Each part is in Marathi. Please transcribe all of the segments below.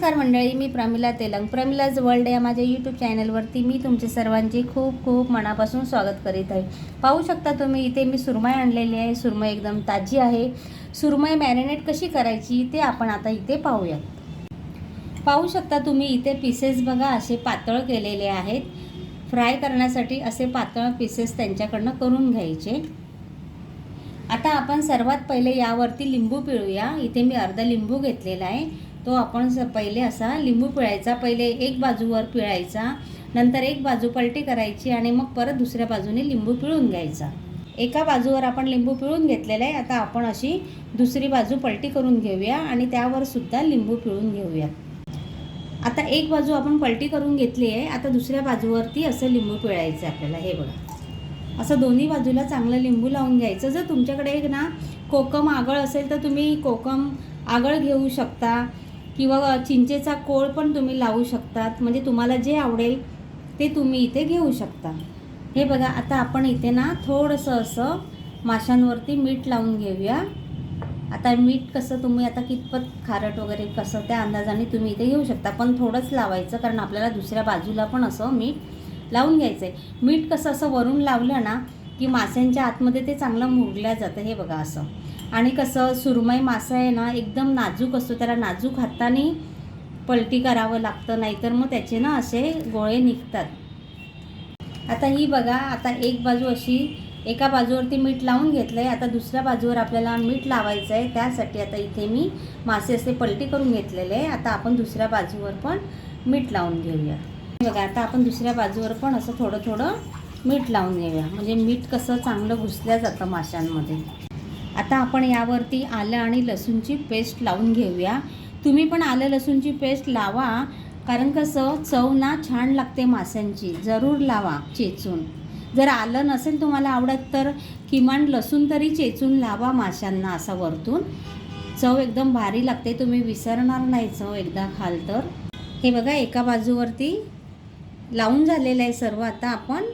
नमस्कार मंडळी मी प्रमिला तेलंग. प्रमिलाज वर्ल्ड या माझ्या यूट्यूब चॅनलवरती मी तुमचे सर्वांचे खूप खूप मनापासून स्वागत करीत आहे. पाहू शकता तुम्ही इथे मी सुरमई आणलेली आहे. सुरमई एकदम ताजी आहे. सुरमई मॅरिनेट कशी करायची ते आपण आता इथे पाहूया पाहू शकता तुम्ही इथे पीसेस बघा असे पातळ केलेले आहेत. फ्राय करण्यासाठी असे पातळ पीसेस त्यांच्याकडनं करून घ्यायचे. आता आपण सर्वात पहिले यावरती लिंबू पिळूया. इथे मी अर्धा लिंबू घेतलेला आहे. तो आपण स पहिले असा लिंबू पिळायचा पहिले एक बाजूवर पिळायचा नंतर एक बाजू पलटी करायची आणि मग परत दुसऱ्या बाजूने लिंबू पिळून घ्यायचा. एका बाजूवर आपण लिंबू पिळून घेतलेला आहे आता आपण अशी दुसरी बाजू पलटी करून घेऊया आणि त्यावर सुद्धा लिंबू पिळून घेऊया. आता एक बाजू आपण पलटी करून घेतली आहे आता दुसऱ्या बाजूवरती असं लिंबू पिळायचं आहे आपल्याला. हे बघा. असं दोन्ही बाजूला चांगलं लिंबू लावून घ्यायचं. जर तुमच्याकडे एक ना कोकम आगळ असेल तर तुम्ही कोकम आगळ घेऊ शकता. किंवा चिंचेचा कोळ पण तुम्ही लावू शकतात. म्हणजे तुम्हाला जे आवडेल ते तुम्ही इथे घेऊ शकता. हे बघा आता आपण इथे ना थोडंसं असं माशांवरती मीठ लावून घेऊया. आता मीठ कसं तुम्ही आता कितपत खारट वगैरे कसं त्या अंदाजाने तुम्ही इथे घेऊ शकता. पण थोडंच लावायचं कारण आपल्याला दुसऱ्या बाजूला पण असं मीठ लावून घ्यायचं आहे मीठ कसं असं वरून लावलं ना की माशांच्या आतमध्ये ते चांगलं मुरल्या जातं. हे बघा असं. आणि कसं सुरमई मासा आहे ना एकदम नाजूक असतो. त्याला नाजूक हाताने पलटी करावं लागतं नाहीतर मग त्याचे ना असे गोळे निघतात. आता ही बघा आता एक बाजू अशी एका बाजूवरती मीठ लावून घेतलं आहे आता दुसऱ्या बाजूवर आपल्याला मीठ लावायचं आहे. त्यासाठी आता इथे मी मासे असे पलटी करून घेतलेले आहे. आता आपण दुसऱ्या बाजूवर पण मीठ लावून घेऊया. बघा आता आपण दुसऱ्या बाजूवर पण असं थोडं थोडं मीठ लावून घेऊया. म्हणजे मीठ कसं चांगलं घुसल्या जातं माशांमध्ये. आता आपण यावरती आलं आणि लसूणची पेस्ट लावून घेऊया. तुम्ही पण आलं लसूणची पेस्ट लावा कारण कसं चव ना छान लागते माशांची. जरूर लावा चेचून. जर आलं नसेल तुम्हाला आवडत तर किमान लसूण तरी चेचून लावा माशांना असा वरतून. चव एकदम भारी लागते तुम्ही विसरणार नाही चव एकदा खाल तर. हे बघा एका बाजूवरती लावून झालेलं आहे सर्व. आता आपण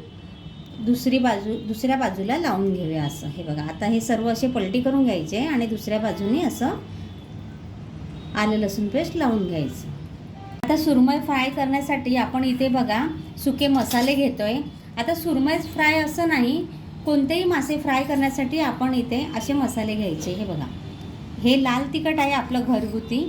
दुसरी बाजू दुसऱ्या बाजूला लावून घेऊया असं. हे बघा आता हे सर्व असे पलटी करून घ्यायचे आणि दुसऱ्या बाजूने असं आलं लसूण पेस्ट लावून घ्यायचं. आता सुरमई फ्राय करण्यासाठी आपण इथे बघा सुके मसाले घेतो आहे आता सुरमई फ्राय असं नाही कोणतेही मासे फ्राय करण्यासाठी आपण इथे असे मसाले घ्यायचे. हे बघा हे लाल तिखट आहे आपलं घरगुती.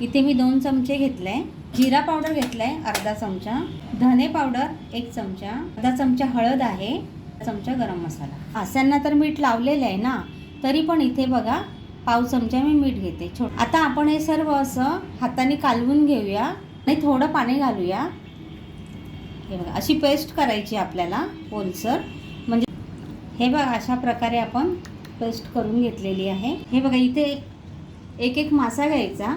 इथे मी दोन चमचे घेतले. जिरा पावडर घेतला आहे अर्धा चमचा. धने पावडर एक चमचा. अर्धा चमचा हळद आहे चमचा गरम मसाला. आस्यांना तर मीठ लावलेलं आहे ना तरी पण इथे बघा पाव चमचा मी मीठ घेते. छो आता आपण हे सर्व असं हाताने कालवून घेऊया आणि थोडं पाणी घालूया. हे बघा अशी पेस्ट करायची आपल्याला ओलसर. म्हणजे हे बघा अशा प्रकारे आपण पेस्ट करून घेतलेली आहे. हे बघा इथे एक एक मासा घ्यायचा.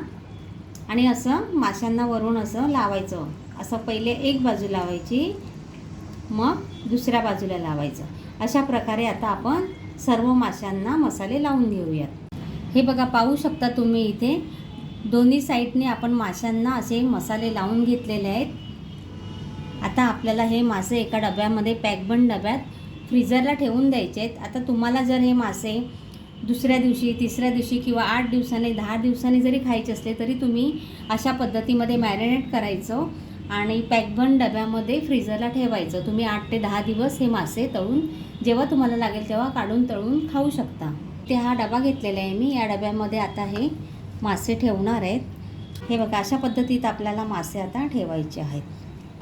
आणि असं माशांना वरून असं लावायचं. असं पहिले एक बाजू लावायची मग दुसऱ्या बाजूला लावायचं. अशा प्रकारे आता आपण सर्व माशांना मसाले लावून घेऊयात हे बघा पाहू शकता तुम्ही इथे दोन्ही साईडने आपण माशांना असे मसाले लावून घेतलेले आहेत. आता आपल्याला हे मासे एका डब्यामध्ये पॅकबंद डब्यात फ्रीजरला ठेवून द्यायचे आहेत. आता तुम्हाला जर हे मासे दुसऱ्या दिवशी तिसऱ्या दिवशी किंवा आठ दिवसाने दहा दिवसांनी जरी खायचे असले तरी तुम्ही अशा पद्धतीमध्ये मॅरिनेट करायचं आणि पॅकबंद डब्यामध्ये फ्रीजरला ठेवायचं. तुम्ही आठ ते दहा दिवस हे मासे तळून जेव्हा तुम्हाला लागेल तेव्हा काढून तळून खाऊ शकता. ते हा डबा घेतलेला आहे मी. या डब्यामध्ये आता हे मासे ठेवणार आहेत. हे बघा अशा पद्धतीत आपल्याला मासे आता ठेवायचे आहेत.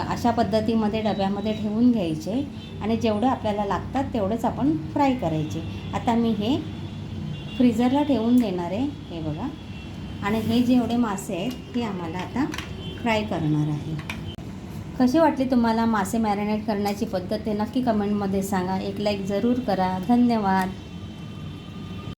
अशा पद्धतीमध्ये डब्यामध्ये ठेवून घ्यायचे आणि जेवढे आपल्याला लागतात तेवढेच आपण फ्राय करायचे. आता मी हे फ्रीजरला ठेवून देणार आहे हे बघा. आणि हे जेवढे मासे आहेत ते आम्हाला आता फ्राय करणार आहे. कशी वाटली तुम्हाला मासे मॅरिनेट करण्याची पद्धत? ते नक्की कमेंटमध्ये सांगा. एक लाईक जरूर करा. धन्यवाद.